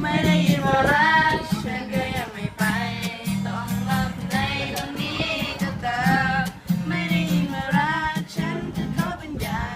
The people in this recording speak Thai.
ไม่ได้ยินว่ารักฉันก็ยังไม่ไปต้องรับในตรงนี้ก็ตามไม่ได้ยินว่ารักฉันจะเขาเป็นยา